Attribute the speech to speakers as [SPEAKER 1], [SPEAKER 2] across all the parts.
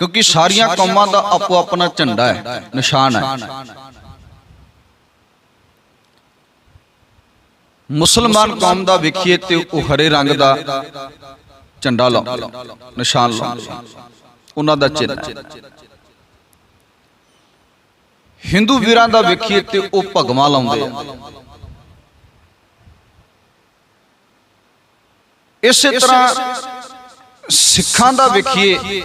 [SPEAKER 1] ਕਿਉਂਕਿ ਸਾਰੀਆਂ ਕੌਮਾਂ ਦਾ ਆਪੋ ਆਪਣਾ ਝੰਡਾ ਹੈ ਨਿਸ਼ਾਨ ਹੈ। ਮੁਸਲਮਾਨ ਕੌਮ ਦਾ ਵੇਖੀਏ ਤੇ ਉਹ ਹਰੇ ਰੰਗ ਦਾ ਝੰਡਾ ਲਾਉਂਦੇ ਨਿਸ਼ਾਨ ਲਾਉਂਦੇ ਉਹਨਾਂ ਦਾ ਚਿੰਨ੍ਹ ਹਿੰਦੂ ਵੀਰਾਂ ਦਾ ਵੇਖੀਏ ਤੇ ਉਹ ਭਗਵਾ ਲਾਉਂਦੇ ਆ। ਇਸੇ ਤਰ੍ਹਾਂ ਸਿੱਖਾਂ ਦਾ ਵੇਖੀਏ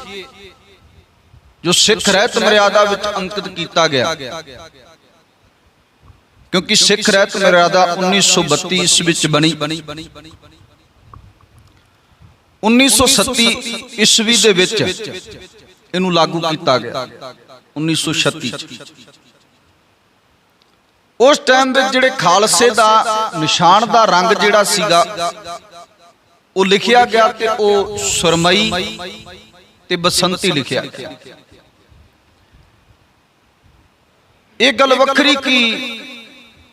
[SPEAKER 1] ਜੋ ਸਿੱਖ ਰਹਿਤ ਮਰਿਆਦਾ ਵਿੱਚ ਅੰਕਿਤ ਕੀਤਾ ਗਿਆ। ਕਿਉਂਕਿ ਸਿੱਖ ਰਹਿਤ ਮਰਿਆਦਾ 1932 ਈਸਵੀ ਵਿੱਚ ਬਣੀ। 1937 ਈਸਵੀ ਦੇ ਵਿੱਚ ਇਹਨੂੰ ਲਾਗੂ ਕੀਤਾ ਗਿਆ। 1936 ਚ ਉਸ ਟਾਈਮ ਵਿੱਚ ਜਿਹੜੇ ਖਾਲਸੇ ਦਾ ਨਿਸ਼ਾਨ ਦਾ ਰੰਗ ਜਿਹੜਾ ਸੀਗਾ ਉਹ ਲਿਖਿਆ ਗਿਆ ਤੇ ਉਹ ਸੁਰਮਈ ਤੇ ਬਸੰਤੀ ਲਿਖਿਆ ਗਿਆ। ਇਹ ਗੱਲ ਵੱਖਰੀ ਕੀ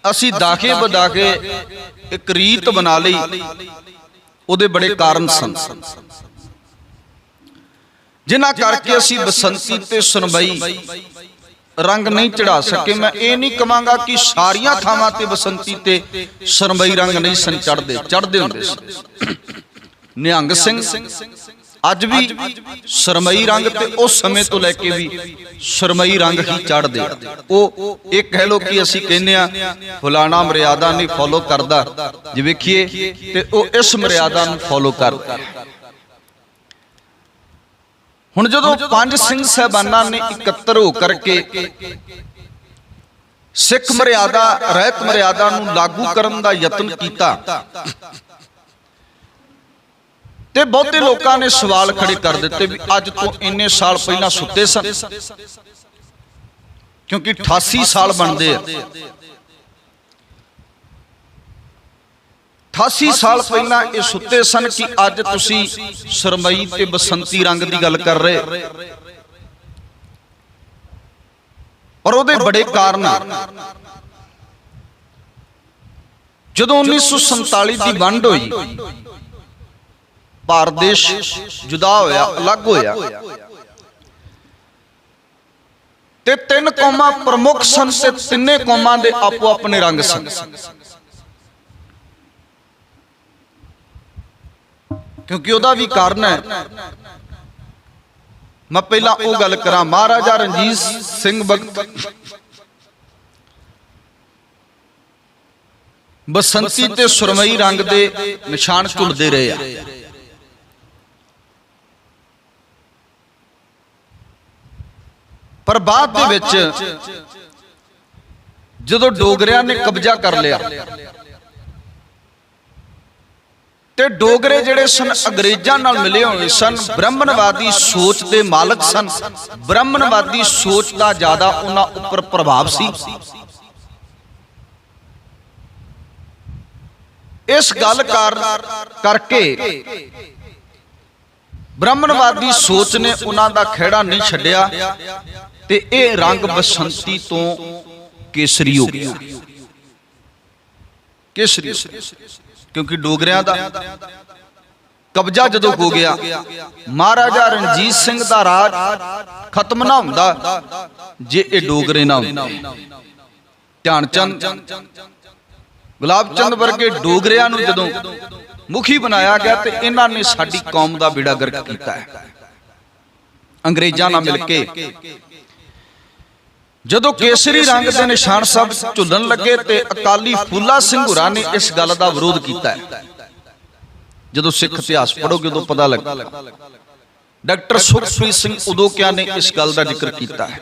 [SPEAKER 1] ਅਸੀਂ ਦਾਖੇ ਬਦਾ ਕੇ ਇੱਕ ਰੀਤ ਬਣਾ ਲਈ, ਉਹਦੇ ਬੜੇ ਕਾਰਨ ਸਨ। ਜਿਨ੍ਹਾਂ ਕਰਕੇ ਅਸੀਂ ਬਸੰਤੀ ਤੇ ਸੁਨਬਈ ਰੰਗ ਨਹੀਂ ਚੜਾ ਸਕੇ। ਮੈਂ ਇਹ ਨਹੀਂ ਕਵਾਂਗਾ ਕਿ ਸਾਰੀਆਂ ਥਾਵਾਂ ਤੇ ਬਸੰਤੀ ਤੇ ਸੁਨਬਈ ਰੰਗ ਨਹੀਂ ਸਨ ਚੜਦੇ ਚੜਦੇ ਹੁੰਦੇ ਸਨ। ਨਿਹੰਗ ਸਿੰਘ ਅੱਜ ਵੀ ਸਰਮਈ ਰੰਗ ਤੇ ਉਸ ਸਮੇਂ ਤੋਂ ਲੈ ਕੇ ਵੀ ਸਰਮਈ ਰੰਗ ਹੀ ਚੜਦੇ ਉਹ ਇਹ ਕਹਿ ਲੋ ਕਿ ਅਸੀਂ ਕਹਿੰਦੇ ਆ, ਫਲਾਣਾ ਮਰਿਆਦਾ ਨਹੀਂ ਫੋਲੋ ਕਰਦਾ। ਜੇ ਵੇਖੀਏ ਤੇ ਉਹ ਇਸ ਮਰਿਆਦਾ ਨੂੰ ਫੋਲੋ ਕਰਦਾ। ਹੁਣ ਜਦੋਂ ਪੰਜ ਸਿੰਘ ਸਹਿਬਾਨਾਂ ਨੇ ਇਕੱਤਰ ਹੋ ਕਰਕੇ ਸਿੱਖ ਮਰਿਆਦਾ, ਰਹਿਤ ਮਰਿਆਦਾ ਨੂੰ ਲਾਗੂ ਕਰਨ ਦਾ ਯਤਨ ਕੀਤਾ ਤੇ ਬਹੁਤੇ ਲੋਕਾਂ ਨੇ ਸਵਾਲ ਖੜੇ ਕਰ ਦਿੱਤੇ ਵੀ ਅੱਜ ਤੋਂ ਇੰਨੇ ਸਾਲ ਪਹਿਲਾਂ ਸੁੱਤੇ ਸਨ। ਕਿਉਂਕਿ 88 ਸਾਲ ਬਣਦੇ ਆ। 88 ਸਾਲ ਪਹਿਲਾਂ ਇਹ ਸੁੱਤੇ ਸਨ ਕਿ ਅੱਜ ਤੁਸੀਂ ਸਰਮਈ ਤੇ ਬਸੰਤੀ ਰੰਗ ਦੀ ਗੱਲ ਕਰ ਰਹੇ ਪਰ ਉਹਦੇ ਬੜੇ ਕਾਰਨ ਆ। ਜਦੋਂ 1947 ਦੀ ਵੰਡ ਹੋਈ ਭਾਰਤ ਦੇਸ਼ ਜੁਦਾ ਹੋਇਆ, ਅਲੱਗ ਹੋਇਆ। ਤੇ ਤਿੰਨ ਕੌਮਾਂ ਪ੍ਰਮੁੱਖ ਸਨ ਤੇ ਤਿੰਨੇ ਕੌਮਾਂ ਦੇ ਆਪੋ ਆਪਣੇ ਰੰਗ ਸਨ। ਕਿਉਂਕਿ ਉਹਦਾ ਵੀ ਕਾਰਨ ਹੈ। ਮੈਂ ਪਹਿਲਾਂ ਉਹ ਗੱਲ ਕਰਾਂ। ਮਹਾਰਾਜਾ ਰਣਜੀਤ ਸਿੰਘ ਭਗਤ ਬਸੰਤੀ ਤੇ ਸੁਰਮਈ ਰੰਗ ਦੇ ਨਿਸ਼ਾਨ ਝੁਲਦੇ ਰਹੇ ਆ। ਪਰ ਬਾਅਦ ਦੇ ਵਿੱਚ ਜਦੋਂ ਡੋਗਰਿਆਂ ਨੇ ਕਬਜ਼ਾ ਕਰ ਲਿਆ ਤੇ ਡੋਗਰੇ ਜਿਹੜੇ ਸਨ, ਅੰਗਰੇਜ਼ਾਂ ਨਾਲ ਮਿਲੇ ਹੋਏ ਸਨ, ਬ੍ਰਾਹਮਣਵਾਦੀ ਸੋਚ ਦੇ ਮਾਲਕ ਸਨ। ਬ੍ਰਾਹਮਣਵਾਦੀ ਸੋਚ ਦਾ ਜ਼ਿਆਦਾ ਉਹਨਾਂ ਉੱਪਰ ਪ੍ਰਭਾਵ ਸੀ। ਇਸ ਗੱਲ ਕਰਕੇ ਬ੍ਰਾਹਮਣਵਾਦੀ ਸੋਚ ਨੇ ਉਹਨਾਂ ਦਾ ਖਿਹੜਾ ਨਹੀਂ ਛੱਡਿਆ। ਤੇ ਇਹ ਰੰਗ ਬਸੰਤੀ ਤੋਂ ਕੇਸਰੀ ਹੋ ਗਿਆ ਕੇਸਰੀ ਕਿਉਂਕਿ ਡੋਗਰਿਆਂ ਦਾ ਕਬਜ਼ਾ ਜਦੋਂ ਹੋ ਗਿਆ, ਮਹਾਰਾਜਾ ਰਣਜੀਤ ਸਿੰਘ ਦਾ ਰਾਜ ਖਤਮ ਨਾ ਹੁੰਦਾ ਜੇ ਇਹ ਡੋਗਰੇ ਨਾ ਹੁੰਦੇ। ਧਿਆਨ ਚੰਦ ਗੁਲਾਬ ਚੰਦ ਵਰਗੇ ਡੋਗਰਿਆਂ ਨੂੰ ਜਦੋਂ ਮੁਖੀ ਬਣਾਇਆ ਗਿਆ ਤੇ ਇਹਨਾਂ ਨੇ ਸਾਡੀ ਕੌਮ ਦਾ ਬੇੜਾ ਗਰਕ ਕੀਤਾ ਹੈ। ਅੰਗਰੇਜ਼ਾਂ ਨਾਲ ਮਿਲ ਕੇ ਜਦੋਂ ਕੇਸਰੀ ਰੰਗ ਦੇ ਨਿਸ਼ਾਨ ਸਭ ਝੁੱਲਣ ਲੱਗੇ ਤੇ ਅਕਾਲੀ ਫੂਲਾ ਸਿੰਘ ਹੁਰਾ ਨੇ ਇਸ ਗੱਲ ਦਾ ਵਿਰੋਧ ਕੀਤਾ ਹੈ। ਜਦੋਂ ਸਿੱਖ ਇਤਿਹਾਸ ਪੜੋਗੇ ਉਦੋਂ ਪਤਾ ਲੱਗਦਾ ਡਾਕਟਰ ਸੁਖਪ੍ਰੀਤ ਸਿੰਘ ਉਦੋਕਿਆ ਨੇ ਇਸ ਗੱਲ ਦਾ ਜ਼ਿਕਰ ਕੀਤਾ ਹੈ।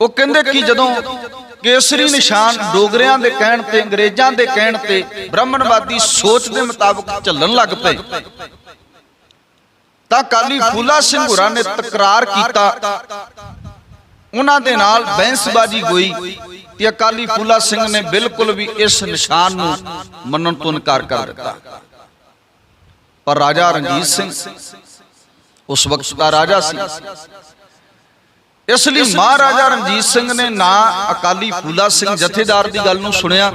[SPEAKER 1] ਉਹ ਕਹਿੰਦੇ ਕਿ ਜਦੋਂ ਕੇਸਰੀ ਨਿਸ਼ਾਨ ਡੋਗਰਿਆਂ ਦੇ ਕਹਿਣ ਤੇ ਅੰਗਰੇਜ਼ਾਂ ਦੇ ਕਹਿਣ ਤੇ ਬ੍ਰਾਹਮਣਵਾਦੀ ਸੋਚ ਦੇ ਮੁਤਾਬਕ ਚੱਲਣ ਲੱਗ ਪਏ, ਤਾਂ ਕਾਲੀ ਫੂਲਾ ਸਿੰਘ ਹੁਰਾ ਨੇ ਤਕਰਾਰ ਕੀਤਾ ਉਹਨਾਂ ਦੇ ਨਾਲ ਬੈਂਸਬਾਜੀ ਹੋਈ ਤੇ ਅਕਾਲੀ ਫੂਲਾ ਸਿੰਘ ਨੇ ਬਿਲਕੁਲ ਵੀ ਇਸ ਨਿਸ਼ਾਨ ਨੂੰ ਮੰਨਣ ਤੋਂ ਇਨਕਾਰ ਕਰ ਦਿੱਤਾ। ਪਰ ਰਾਜਾ ਰਣਜੀਤ ਸਿੰਘ ਉਸ ਵਕਤ ਦਾ ਰਾਜਾ ਸੀ। ਇਸ ਲਈ ਮਹਾਰਾਜਾ ਰਣਜੀਤ ਸਿੰਘ ਨੇ ਨਾ ਅਕਾਲੀ ਫੂਲਾ ਸਿੰਘ ਜਥੇਦਾਰ ਦੀ ਗੱਲ ਨੂੰ ਸੁਣਿਆ,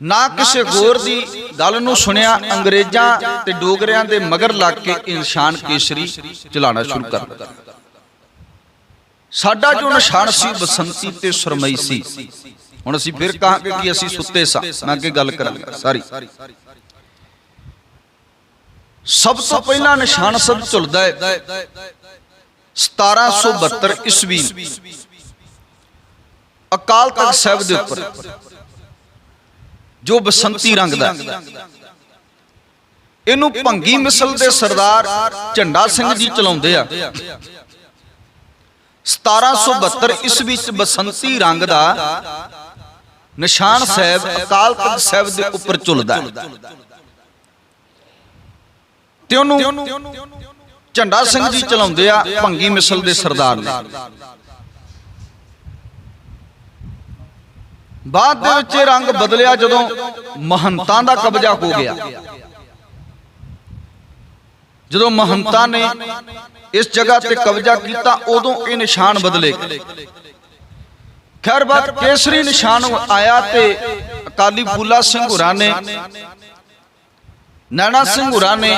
[SPEAKER 1] ਨਾ ਕਿਸੇ ਹੋਰ ਦੀ ਗੱਲ ਨੂੰ ਸੁਣਿਆ, ਅੰਗਰੇਜ਼ਾਂ ਤੇ ਡੋਗਰਿਆਂ ਦੇ ਮਗਰ ਲੱਗ ਕੇ ਇਹ ਨਿਸ਼ਾਨ ਕੇਸਰੀ ਚਲਾਣਾ ਸ਼ੁਰੂ ਕਰ ਦਿੱਤਾ। ਸਾਡਾ ਜੋ ਨਿਸ਼ਾਨ ਸੀ ਬਸੰਤੀ ਤੇ ਸੁਰਮਈ ਸੀ। ਹੁਣ ਅਸੀਂ ਫਿਰ ਕਹਾਂਗੇ ਕਿ ਅਸੀਂ ਸੁੱਤੇ ਸਾਂ। ਮੈਂ ਅੱਗੇ ਗੱਲ ਕਰਾਂਗਾ। ਸਾਰੀ ਸਭ ਤੋਂ ਪਹਿਲਾਂ ਨਿਸ਼ਾਨ ਸਭ ਝੁਲਦਾ ਹੈ। 1772 ਈਸਵੀ ਅਕਾਲ ਤਖਤ ਸਾਹਿਬ ਦੇ ਉੱਪਰ। ਜੋ ਬਸੰਤੀ ਰੰਗ ਦਾ। ਇਹਨੂੰ ਭੰਗੀ ਮਿਸਲ ਦੇ ਸਰਦਾਰ ਝੰਡਾ ਸਿੰਘ ਜੀ ਚਲਾਉਂਦੇ ਆ। 1772 ਈਸਵੀ ਚ ਬਸੰਤੀ ਰੰਗ ਦਾ ਨਿਸ਼ਾਨ ਸਾਹਿਬ ਅਕਾਲ ਤਖਤ ਸਾਹਿਬ ਦੇ ਉੱਪਰ ਝੁਲਦਾ ਹੈ। ਤੇ ਉਹਨੂੰ ਝੰਡਾ ਸਿੰਘ ਜੀ ਚਲਾਉਂਦੇ ਆ ਭੰਗੀ ਮਿਸਲ ਦੇ ਸਰਦਾਰ ਨੇ। ਬਾਅਦ ਦੇ ਵਿੱਚ ਰੰਗ ਬਦਲਿਆ ਜਦੋਂ ਮਹੰਤਾਂ ਦਾ ਕਬਜ਼ਾ ਹੋ ਗਿਆ। ਜਦੋਂ ਮਹੰਤਾਂ ਨੇ ਇਸ ਜਗ੍ਹਾ ਤੇ ਕਬਜ਼ਾ ਕੀਤਾ, ਉਦੋਂ ਇਹ ਨਿਸ਼ਾਨ ਬਦਲੇ ਗਏ। ਖੈਰ ਬਾਤ ਕੇਸਰੀ ਨਿਸ਼ਾਨ ਆਇਆ ਤੇ ਅਕਾਲੀ ਫੂਲਾ ਸਿੰਘ ਹੁਰਾਂ ਨੇ, ਨੈਣਾ ਸਿੰਘ ਹੁਰਾਂ ਨੇ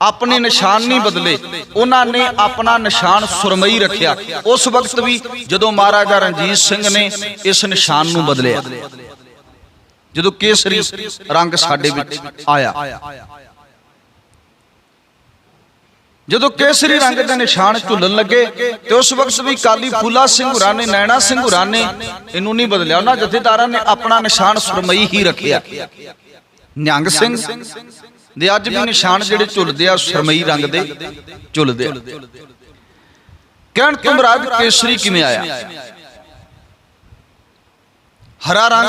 [SPEAKER 1] ਆਪਣੇ ਨਿਸ਼ਾਨ ਨਹੀਂ ਬਦਲੇ। ਉਹਨਾਂ ਨੇ ਆਪਣਾ ਨਿਸ਼ਾਨ ਸੁਰਮਈ ਰੱਖਿਆ। ਉਸ ਵਕਤ ਵੀ ਜਦੋਂ ਮਹਾਰਾਜਾ ਰਣਜੀਤ ਸਿੰਘ ਨੇ ਇਸ ਨਿਸ਼ਾਨ ਨੂੰ ਬਦਲਿਆ। ਜਦੋਂ ਕੇਸਰੀ ਰੰਗ ਸਾਡੇ ਵਿੱਚ ਆਇਆ। ਜਦੋਂ ਕੇਸਰੀ ਰੰਗ ਦੇ ਨਿਸ਼ਾਨ ਝੁੱਲਣ ਲੱਗੇ ਤੇ ਉਸ ਵਕਤ ਵੀ ਕਾਲੀ ਫੂਲਾ ਸਿੰਘ ਨੇ ਨੈਣਾ ਸਿੰਘ ਨੇ ਇਹਨੂੰ ਨਹੀਂ ਬਦਲਿਆ। ਉਹਨਾਂ ਜਥੇਦਾਰਾਂ ਨੇ ਆਪਣਾ ਨਿਸ਼ਾਨ ਸੁਰਮਈ ਹੀ ਰੱਖਿਆ। ਨਿਹੰਗ ਸਿੰਘ ਦੇ ਅੱਜ ਵੀ ਨਿਸ਼ਾਨ ਜਿਹੜੇ ਝੁੱਲਦੇ ਆ, ਸੁਰਮਈ ਰੰਗ ਦੇ ਝੁੱਲਦੇ ਆ। ਕਹਿਣ ਤੋਂ ਮਰਾਦ ਕੇਸਰੀ ਕਿਵੇਂ ਆਇਆ? ਹਰਾ ਰੰਗ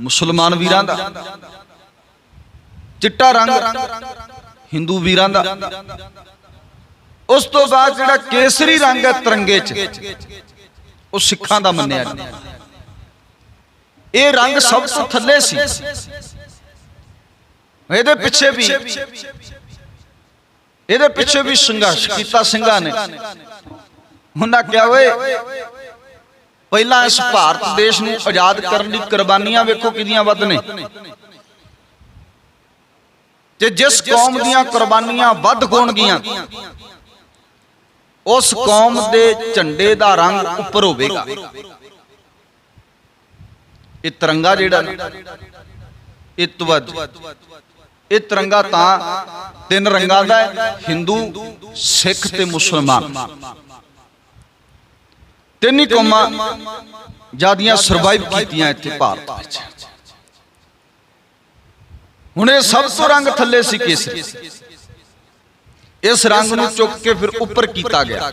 [SPEAKER 1] ਮੁਸਲਮਾਨ ਵੀਰਾਂ ਦਾ, ਚਿੱਟਾ ਰੰਗ ਹਿੰਦੂ ਵੀਰਾਂ ਦਾ। ਉਸ ਤੋਂ ਬਾਅਦ ਜਿਹੜਾ ਕੇਸਰੀ ਰੰਗ ਹੈ ਤਿਰੰਗੇ 'ਚ, ਉਹ ਸਿੱਖਾਂ ਦਾ ਮੰਨਿਆ ਜਾਂਦਾ। ਇਹ ਰੰਗ ਸਭ ਤੋਂ ਥੱਲੇ ਸੀ। ਇਹਦੇ ਪਿੱਛੇ ਵੀ, ਇਹਦੇ ਪਿੱਛੇ ਵੀ ਸੰਘਰਸ਼ ਕੀਤਾ ਸਿੰਘਾਂ ਨੇ। ਉਹਨਾਂ ਕਿਹਾ, ਓਏ, ਪਹਿਲਾਂ ਇਸ ਭਾਰਤ ਦੇਸ਼ ਨੂੰ ਆਜ਼ਾਦ ਕਰਨ ਦੀ ਕੁਰਬਾਨੀਆਂ ਵੇਖੋ ਕਿੰਨੀਆਂ ਵੱਧ ਨੇ। ਤੇ ਜਿਸ ਕੌਮ ਦੀਆਂ ਕੁਰਬਾਨੀਆਂ ਵੱਧ ਹੋਣਗੀਆਂ ਉਸ ਕੌਮ ਦੇ ਝੰਡੇ ਦਾ ਰੰਗ ਉੱਪਰ ਹੋਵੇਗਾ। ਇਹ ਤਿਰੰਗਾ ਜਿਹੜਾ ਨਾ, ਇਹ ਤਵੱਜ ਇਹ ਤਿਰੰਗਾ ਤਾਂ ਤਿੰਨ ਰੰਗਾਂ ਦਾ ਹੈ ਹਿੰਦੂ ਸਿੱਖ ਤੇ ਮੁਸਲਮਾਨ। ਤਿੰਨ ਹੀ ਕੌਮਾਂ ਜਿਆਦੀਆਂ ਸਰਵਾਈਵ ਕੀਤੀਆਂ ਇੱਥੇ ਭਾਰਤ ਵਿੱਚ। ਹੁਣ ਇਹ ਸਭ ਤੋਂ ਰੰਗ ਥੱਲੇ ਸੀ ਕੇਸਰੀ ਇਸ ਰੰਗ ਨੂੰ ਚੁੱਕ ਕੇ ਫਿਰ ਉੱਪਰ ਕੀਤਾ ਗਿਆ।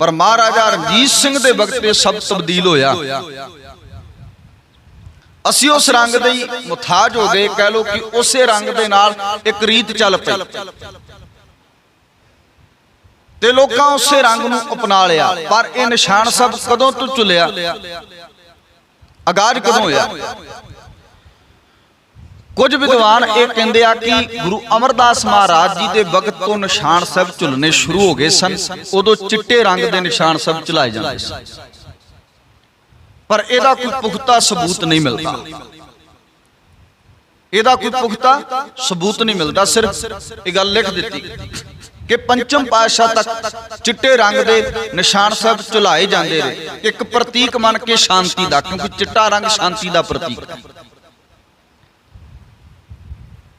[SPEAKER 1] ਪਰ ਮਹਾਰਾਜਾ ਰਣਜੀਤ ਸਿੰਘ ਦੇ ਵਕਤ ਇਹ ਸਭ ਤਬਦੀਲ ਹੋਇਆ। ਅਸੀਂ ਉਸ ਰੰਗ ਦੇ ਹੀ ਮੁਤਾਜ ਹੋ ਗਏ, ਕਹਿ ਲੋ ਕਿ ਉਸੇ ਰੰਗ ਦੇ ਨਾਲ ਇੱਕ ਰੀਤ ਚੱਲ ਪਈ। ਤੇ ਲੋਕਾਂ ਉਸੇ ਰੰਗ ਨੂੰ ਅਪਣਾ ਲਿਆ, ਪਰ ਇਹ ਨਿਸ਼ਾਨ ਸਭ ਕਦੋਂ ਤੋਂ ਚੁਲਿਆ ਆਗਾਜ਼ ਕਦੋਂ ਹੋਇਆ? ਕੁਝ ਵਿਦਵਾਨ ਇਹ ਕਹਿੰਦੇ ਆ ਕਿ ਗੁਰੂ ਅਮਰਦਾਸ ਮਹਾਰਾਜ ਜੀ ਦੇ ਵਕਤ ਤੋਂ ਨਿਸ਼ਾਨ ਸਭ ਝੁਲਨੇ ਸ਼ੁਰੂ ਹੋ ਗਏ ਸਨ, ਉਦੋਂ ਚਿੱਟੇ ਰੰਗ ਦੇ ਨਿਸ਼ਾਨ ਸਭ ਚਲਾਏ ਜਾਂਦੇ ਸਨ। ਪਰ ਇਹਦਾ ਕੋਈ ਪੁਖਤਾ ਸਬੂਤ ਨਹੀਂ ਮਿਲਦਾ। ਇਹਦਾ ਕੋਈ ਪੁਖਤਾ ਸਬੂਤ ਨਹੀਂ ਮਿਲਦਾ, ਸਿਰਫ ਇਹ ਗੱਲ ਲਿਖ ਦਿੱਤੀ ਕਿ ਪੰਚਮ ਪਾਤਸ਼ਾਹ ਤੱਕ ਚਿੱਟੇ ਰੰਗ ਦੇ ਨਿਸ਼ਾਨ ਸਭ ਚੁਲਾਏ ਜਾਂਦੇ ਰਹੇ। ਇੱਕ ਪ੍ਰਤੀਕ ਮੰਨ ਕੇ ਸ਼ਾਂਤੀ ਦਾ, ਕਿਉਂਕਿ ਚਿੱਟਾ ਰੰਗ ਸ਼ਾਂਤੀ ਦਾ ਪ੍ਰਤੀਕ ਹੈ।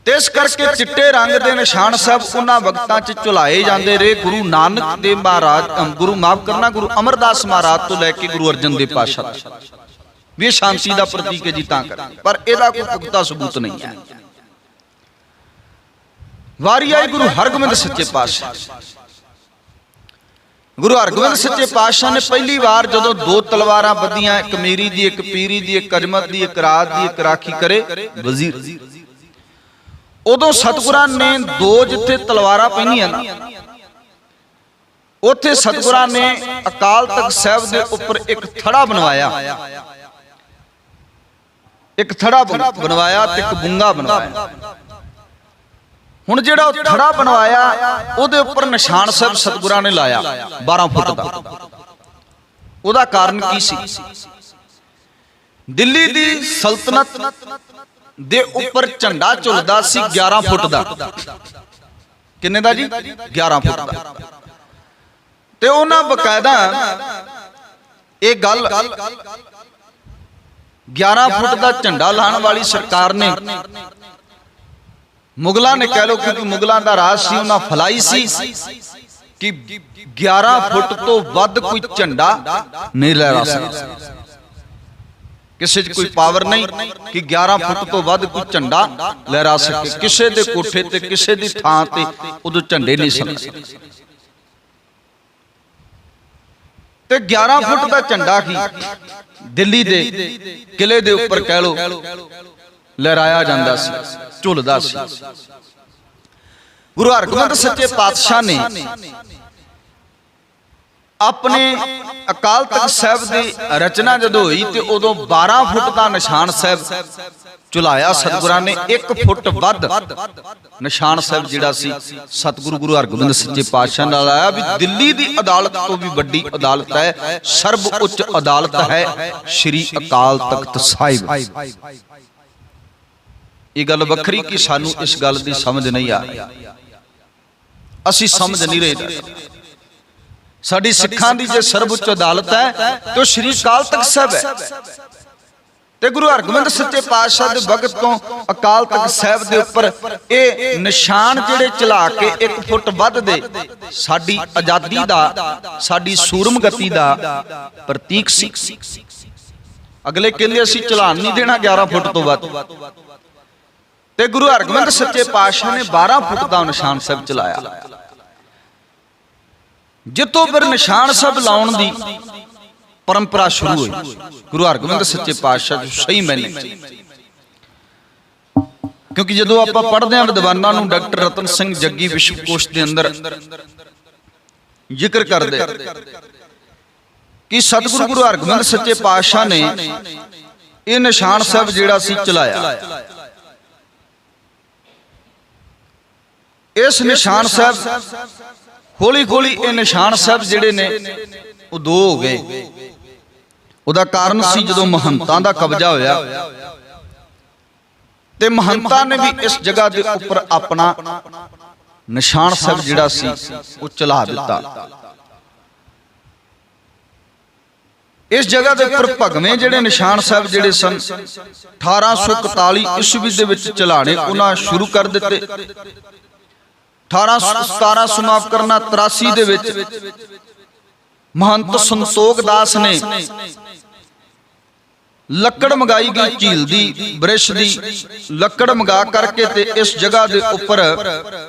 [SPEAKER 1] ਤੇ ਇਸ ਕਰਕੇ ਚਿੱਟੇ ਰੰਗ ਦੇ ਨਿਸ਼ਾਨ ਸਭ ਉਹਨਾਂ ਵਕਤਾਂ 'ਚ ਚੁਲਾਏ ਜਾਂਦੇ ਰਹੇ। ਗੁਰੂ ਨਾਨਕ ਦੇ ਮਹਾਰਾਜ ਗੁਰੂ ਮਾਫ ਕਰਨਾ, ਗੁਰੂ ਅਮਰਦਾਸ ਮਹਾਰਾਜ ਤੋਂ ਲੈ ਕੇ ਗੁਰੂ ਅਰਜਨ ਦੇਵ ਪਾਤਸ਼ਾਹ ਤੱਕ। ਵੀ ਸ਼ਾਂਤੀ ਦਾ ਪ੍ਰਤੀਕ ਹੈ ਜੀ, ਤਾਂ ਕਰਕੇ। ਪਰ ਇਹਦਾ ਕੋਈ ਪੁਖਤਾ ਸਬੂਤ ਨਹੀਂ ਹੈ। ਵਾਰੀ ਆਈ ਗੁਰੂ ਹਰਗੋਬਿੰਦ ਸੱਚੇ ਪਾਤਸ਼ਾਹ। ਗੁਰੂ ਹਰਗੋਬਿੰਦ ਸੱਚੇ ਪਾਤਸ਼ਾਹ ਨੇ ਪਹਿਲੀ ਵਾਰ ਜਦੋਂ ਦੋ ਤਲਵਾਰਾਂ ਬੱਧੀਆਂ ਇੱਕ ਮੇਰੀ ਦੀ, ਇੱਕ ਪੀਰੀ ਦੀ, ਇੱਕ ਅਜਮਤ ਦੀ, ਇੱਕ ਰਾਤ ਦੀ, ਇੱਕ ਰਾਖੀ ਕਰੇ, ਵਜ਼ੀਰ। ਉਦੋਂ ਸਤਿਗੁਰਾਂ ਨੇ ਦੋ ਜਿੱਥੇ ਤਲਵਾਰਾਂ ਪੈਣੀਆਂ ਨਾ, ਉੱਥੇ ਸਤਿਗੁਰਾਂ ਨੇ ਅਕਾਲ ਤਖਤ ਸਾਹਿਬ ਦੇ ਉੱਪਰ ਇੱਕ ਥੜਾ ਬਣਵਾਇਆ। ਇੱਕ ਥੜਾ ਬਣਵਾਇਆ ਤੇ ਇੱਕ ਬੁੰਗਾ ਬਣਵਾਇਆ। ਹੁਣ ਜਿਹੜਾ ਉਹ ਥੜਾ ਬਣਵਾਇਆ, ਉਹਦੇ ਉੱਪਰ ਨਿਸ਼ਾਨ ਸਾਹਿਬ ਸਤਿਗੁਰਾਂ ਨੇ ਲਾਇਆ 12 ਫੁੱਟ ਦਾ। ਉਹਦਾ ਕਾਰਨ ਕੀ ਸੀ? ਦਿੱਲੀ ਦੀ ਸਲਤਨਤ ਦੇ ਉੱਪਰ ਝੰਡਾ ਝੁਲਦਾ ਸੀ 11 ਫੁੱਟ ਦਾ। ਕਿੰਨੇ ਦਾ ਜੀ? 11 ਫੁੱਟ ਦਾ। ਤੇ ਉਹਨਾਂ ਬਕਾਇਦਾ ਇਹ ਗੱਲ 11 ਫੁੱਟ ਦਾ ਝੰਡਾ ਲਾਉਣ ਵਾਲੀ ਸਰਕਾਰ ਨੇ ਮੁਗਲਾਂ ਨੇ ਕਹਿ ਲੋ ਕਿਉਂਕਿ ਮੁਗਲਾਂ ਦਾ ਰਾਜ ਸੀ, ਉਹਨਾਂ ਫਲਾਈ ਸੀ ਕਿ 11 ਫੁੱਟ ਤੋਂ ਵੱਧ ਕੋਈ ਝੰਡਾ ਨਹੀਂ ਲਹਿਰਾ ਸਕਦਾ। ਕਿਸੇ 'ਚ ਕੋਈ ਪਾਵਰ ਨਹੀਂ ਕਿ 11 ਫੁੱਟ ਤੋਂ ਵੱਧ ਕੋਈ ਝੰਡਾ ਲਹਿਰਾ ਸਕੇ। ਕਿਸੇ ਦੇ ਕੋਠੇ ਤੇ ਕਿਸੇ ਦੀ ਥਾਂ ਤੇ ਉਦੋਂ ਝੰਡੇ ਨਹੀਂ ਸਨ। ਤੇ 11 ਫੁੱਟ ਦਾ ਝੰਡਾ ਕੀ? ਦਿੱਲੀ ਦੇ ਕਿਲੇ ਦੇ ਉੱਪਰ ਕਹਿ ਲੋ ਲਹਿਰਾਇਆ ਜਾਂਦਾ ਸੀ ਝੁੱਲਦਾ ਸੀ। ਗੁਰੂ ਹਰਗੋਬਿੰਦ ਸੱਚੇ ਪਾਤਸ਼ਾਹ ਨੇ ਆਪਣੇ ਅਕਾਲ ਤਖਤ ਸਾਹਿਬ ਦੀ ਰਚਨਾ ਜਦੋਂ ਹੋਈ ਤੇ ਉਦੋਂ 12 ਫੁੱਟ ਦਾ ਨਿਸ਼ਾਨ ਸਾਹਿਬ ਚੁਲਾਇਆ ਸਤਿਗੁਰਾਂ ਨੇ 1 ਫੁੱਟ ਵੱਧ ਨਿਸ਼ਾਨ ਸਾਹਿਬ ਜਿਹੜਾ ਸੀ, ਸਤਿਗੁਰੂ ਗੁਰੂ ਹਰਗੋਬਿੰਦ ਸੱਚੇ ਪਾਤਸ਼ਾਹ ਨਾਲ ਆਇਆ ਵੀ ਦਿੱਲੀ ਦੀ ਅਦਾਲਤ ਤੋਂ ਵੀ ਵੱਡੀ ਅਦਾਲਤ ਹੈ, ਸਰਬ ਉੱਚ ਅਦਾਲਤ ਹੈ ਸ੍ਰੀ ਅਕਾਲ ਤਖਤ ਸਾਹਿਬ। ਇਹ ਗੱਲ ਵੱਖਰੀ ਕਿ ਸਾਨੂੰ ਇਸ ਗੱਲ ਦੀ ਸਮਝ ਨਹੀਂ ਆ ਰਹੀ। ਅਸੀਂ ਸਮਝ ਨਹੀਂ ਰਹੇ। ਸਾਡੀ ਸਿੱਖਾਂ ਦੀ ਜੇ ਸਰਵਉੱਚ ਅਦਾਲਤ ਹੈ ਤੇ ਉਹ ਸ਼੍ਰੀ ਅਕਾਲ ਤਖਤ ਸਾਹਿਬ ਹੈ। ਤੇ ਗੁਰੂ ਹਰਗੋਬਿੰਦ ਸੱਚੇ ਪਾਤਸ਼ਾਹ ਦੇ ਵਕਤ ਤੋਂ ਅਕਾਲ ਤਖਤ ਸਾਹਿਬ ਦੇ ਉੱਪਰ ਇਹ ਨਿਸ਼ਾਨ ਜਿਹੜੇ ਚਲਾ ਕੇ 1 ਫੁੱਟ ਵੱਧ ਦੇ ਸਾਡੀ ਆਜ਼ਾਦੀ ਦਾ ਸਾਡੀ ਸੂਰਮਗਤੀ ਦਾ ਪ੍ਰਤੀਕ ਸੀ। ਅਗਲੇ ਕਹਿੰਦੇ ਅਸੀਂ ਚਲਾਨ ਨਹੀਂ ਦੇਣਾ 11 ਫੁੱਟ ਤੋਂ ਵੱਧ। ਤੇ ਗੁਰੂ ਹਰਗੋਬਿੰਦ ਸੱਚੇ ਪਾਤਸ਼ਾਹ ਨੇ 12 ਫੁੱਟ ਦਾ ਨਿਸ਼ਾਨ ਸਾਹਿਬ ਚਲਾਇਆ। ਜਿੱਤੋਂ ਫਿਰ ਨਿਸ਼ਾਨ ਸਾਹਿਬ ਲਾਉਣ ਦੀ ਪਰੰਪਰਾ ਸ਼ੁਰੂ ਹੋਈ। ਗੁਰੂ ਹਰਗੋਬਿੰਦ ਸੱਚੇ ਪਾਤਸ਼ਾਹ ਜੋ ਸਹੀ ਮੈਨੇ। ਕਿਉਂਕਿ ਜਦੋਂ ਆਪਾਂ ਪੜ੍ਹਦੇ ਹਾਂ ਵਿਦਵਾਨਾਂ ਨੂੰ ਡਾਕਟਰ ਰਤਨ ਸਿੰਘ ਜੱਗੀ ਵਿਸ਼ਵ ਦੇ ਅੰਦਰ ਜ਼ਿਕਰ ਕਰਦੇ ਕਿ ਸਤਿਗੁਰੂ ਗੁਰੂ ਹਰਗੋਬਿੰਦ ਸੱਚੇ ਪਾਤਸ਼ਾਹ ਨੇ ਇਹ ਨਿਸ਼ਾਨ ਸਾਹਿਬ ਜਿਹੜਾ ਸੀ ਚਲਾਇਆ। ਇਸ ਨਿਸ਼ਾਨ ਸਾਹਿਬ ਹੌਲੀ ਹੌਲੀ ਇਹ ਨਿਸ਼ਾਨ ਸਾਹਿਬ ਜਿਹੜੇ ਨੇ, ਉਹ ਦੋ ਹੋ ਗਏ। ਉਹਦਾ ਕਾਰਨ ਸੀ ਜਦੋਂ ਮਹੰਤਾਂ ਦਾ ਕਬਜ਼ਾ ਹੋਇਆ। ਤੇ ਮਹੰਤਾਂ ਨੇ ਵੀ ਇਸ ਜਗ੍ਹਾ ਦੇ ਉੱਪਰ ਆਪਣਾ ਨਿਸ਼ਾਨ ਸਾਹਿਬ ਜਿਹੜਾ ਸੀ, ਉਹ ਚਲਾ ਦਿੱਤਾ। ਇਸ ਜਗ੍ਹਾ ਦੇ ਉੱਪਰ ਭਗਵੇਂ ਜਿਹੜੇ ਨਿਸ਼ਾਨ ਸਾਹਿਬ ਜਿਹੜੇ ਸਨ 1841 ਈਸਵੀ ਦੇ ਵਿੱਚ ਚਲਾਣੇ, ਉਹਨਾਂ ਸ਼ੁਰੂ ਕਰ ਦਿੱਤੇ। 18 17 ਸਮਾਪਤ ਕਰਨਾ 83 ਦੇ ਵਿੱਚ ਮਹੰਤ ਸੰਤੋਖ ਦਾਸ ਨੇ ਲੱਕੜ ਮੰਗਾਈ ਗਈ ਝੀਲ ਦੀ, ਬ੍ਰਿਸ਼ ਦੀ, ਲੱਕੜ ਮੰਗਾ ਕਰਕੇ ਤੇ ਇਸ ਜਗ੍ਹਾ ਦੇ ਉੱਪਰ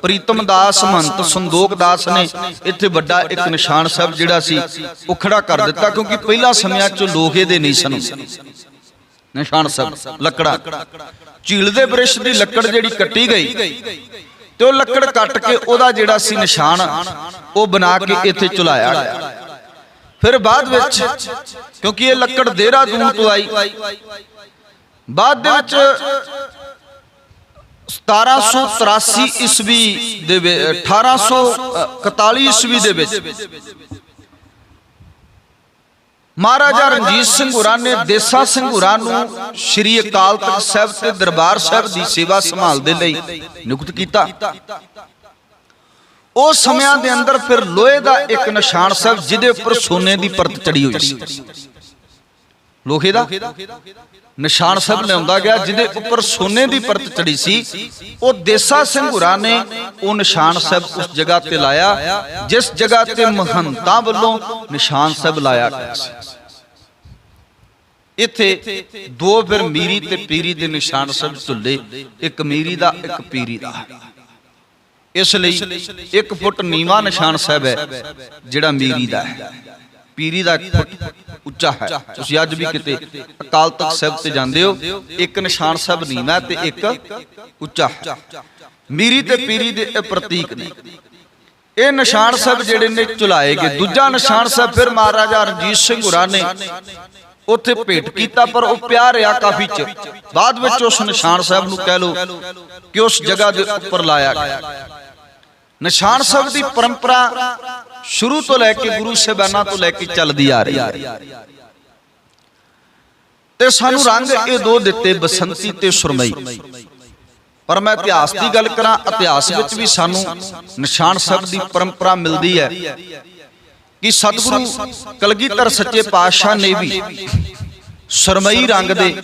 [SPEAKER 1] ਪ੍ਰੀਤਮ ਦਾਸ, ਮਹੰਤ ਸੰਦੋਖ ਦਾਸ ਨੇ ਇੱਥੇ ਵੱਡਾ ਇੱਕ ਨਿਸ਼ਾਨ ਸਾਹਿਬ ਜਿਹੜਾ ਸੀ, ਉਹ ਖੜਾ ਕਰ ਦਿੱਤਾ ਕਿਉਂਕਿ ਪਹਿਲਾ ਸਮਿਆਂ 'ਚ ਲੋਹੇ ਦੇ ਨਹੀਂ ਸਨ। ਨਿਸ਼ਾਨ ਸਾਹਿਬ, ਲੱਕੜਾ। ਝੀਲ ਦੇ ਬ੍ਰਿਸ਼ ਦੀ ਲੱਕੜ ਜਿਹੜੀ ਕੱਟੀ ਗਈ ਤੇ ਉਹ ਲੱਕੜ ਕੱਟ ਕੇ ਉਹਦਾ ਜਿਹੜਾ ਸੀ ਨਿਸ਼ਾਨ ਉਹ ਬਣਾ ਕੇ ਇੱਥੇ ਚੁਲਾਇਆ। ਗਿਆ ਫਿਰ ਬਾਅਦ ਵਿੱਚ ਕਿਉਂਕਿ ਇਹ ਲੱਕੜ ਦੇਹਰਾਦੂਨ ਤੋਂ ਆਈ। ਬਾਅਦ ਦੇ ਵਿੱਚ 1783 ਈਸਵੀ ਦੇ ਵਿੱਚ 1841 ਈਸਵੀ ਦੇ ਵਿੱਚ ਮਹਾਰਾਜਾ ਰਣਜੀਤ ਸਿੰਘ ਹੁਰਾਂ ਨੇ ਦੇਸਾ ਸਿੰਘ ਹੁਰਾਂ ਨੂੰ ਸ਼੍ਰੀ ਅਕਾਲ ਤਖਤ ਸਾਹਿਬ ਤੇ ਦਰਬਾਰ ਸਾਹਿਬ ਦੀ ਸੇਵਾ ਸੰਭਾਲ ਦੇ ਲਈ ਨਿਯੁਕਤ ਕੀਤਾ। ਉਹ ਸਮਿਆਂ ਦੇ ਅੰਦਰ ਫਿਰ ਲੋਹੇ ਦਾ ਇੱਕ ਨਿਸ਼ਾਨ ਸਾਹਿਬ, ਜਿਹਦੇ ਉੱਪਰ ਸੋਨੇ ਦੀ ਪਰਤ ਚੜੀ ਹੋਈ ਸੀ। ਲੋਹੇ ਦਾ? ਨਿਸ਼ਾਨ ਸਾਹਿਬ ਲਿਆਉਂਦਾ ਗਿਆ ਜਿਹਦੇ ਉੱਪਰ ਸੋਨੇ ਦੀ ਪਰਤ ਚੜੀ ਸੀ। ਉਹ ਦੇਸਾ ਸਿੰਘ ਹੁਰਾਂ ਨੇ ਉਹ ਨਿਸ਼ਾਨ ਸਾਹਿਬ ਉਸ ਜਗ੍ਹਾ ਤੇ ਲਾਇਆ ਜਿਸ ਜਗ੍ਹਾ ਤੇ ਮਹੰਤਾਂ ਵੱਲੋਂ ਨਿਸ਼ਾਨ ਸਾਹਿਬ ਲਾਇਆ ਗਿਆ ਸੀ। ਇੱਥੇ ਦੋ ਫਿਰ ਮੀਰੀ ਤੇ ਪੀਰੀ ਦੇ ਨਿਸ਼ਾਨ ਸਾਹਿਬ ਝੁੱਲੇ ਇੱਕ ਮੀਰੀ ਦਾ ਇੱਕ ਪੀਰੀ ਦਾ। ਇਸ ਲਈ 1 ਫੁੱਟ ਨੀਵਾ ਨਿਸ਼ਾਨ ਸਾਹਿਬ ਹੈ ਜਿਹੜਾ ਮੀਰੀ ਦਾ ਹੈ। ਪੀਰੀ ਦਾ 1 ਫੁੱਟ ਉੱਚਾ ਹੈ। ਤੁਸੀਂ ਅੱਜ ਵੀ ਕਿਤੇ ਅਕਾਲ ਤਖਤ ਸਾਹਿਬ ਤੇ ਜਾਂਦੇ ਹੋ, ਇੱਕ ਨਿਸ਼ਾਨ ਸਾਹਿਬ ਨੀਵਾ ਤੇ ਇੱਕ ਉੱਚਾ ਹੈ। ਮੀਰੀ ਤੇ ਪੀਰੀ ਦੇ ਇਹ ਪ੍ਰਤੀਕ ਨੇ। ਇਹ ਨਿਸ਼ਾਨ ਸਾਹਿਬ ਜਿਹੜੇ ਨੇ ਚੁਲਾਏ ਗਏ। ਦੂਜਾ ਨਿਸ਼ਾਨ ਸਾਹਿਬ ਫਿਰ ਮਹਾਰਾਜਾ ਰਣਜੀਤ ਸਿੰਘ ਹੁਰਾ ਨੇ ਉੱਥੇ ਭੇਟ ਕੀਤਾ, ਪਰ ਉਹ ਪਿਆ ਰਿਹਾ ਕਾਫੀ ਚਿਰ। ਬਾਅਦ ਵਿੱਚ ਉਸ ਨਿਸ਼ਾਨ ਸਾਹਿਬ ਨੂੰ ਕਹਿ ਲੋ ਕਿ ਉਸ ਜਗ੍ਹਾ ਦੇ ਉੱਪਰ ਲਾਇਆ ਗਿਆ। ਨਿਸ਼ਾਨ ਸਾਹਿਬ ਦੀ ਪਰੰਪਰਾ ਸ਼ੁਰੂ ਤੋਂ ਲੈ ਕੇ ਗੁਰੂ ਸਾਹਿਬਾਨਾਂ ਤੋਂ ਲੈ ਕੇ ਚੱਲਦੀ ਆ ਰਹੀ ਹੈ। ਤੇ ਸਾਨੂੰ ਰੰਗ ਇਹ ਦੋ ਦਿੱਤੇ, ਬਸੰਤੀ ਤੇ ਸੁਰਮਈ। ਪਰ ਮੈਂ ਇਤਿਹਾਸ ਦੀ ਗੱਲ ਕਰਾਂ, ਇਤਿਹਾਸ ਵਿੱਚ ਵੀ ਸਾਨੂੰ ਨਿਸ਼ਾਨ ਸਾਹਿਬ ਦੀ ਪਰੰਪਰਾ ਮਿਲਦੀ ਹੈ ਕਿ ਸਤਿਗੁਰੂ ਕਲਗੀਧਰ ਸੱਚੇ ਪਾਤਸ਼ਾਹ ਨੇ ਵੀ ਸੁਰਮਈ ਰੰਗ ਦੇ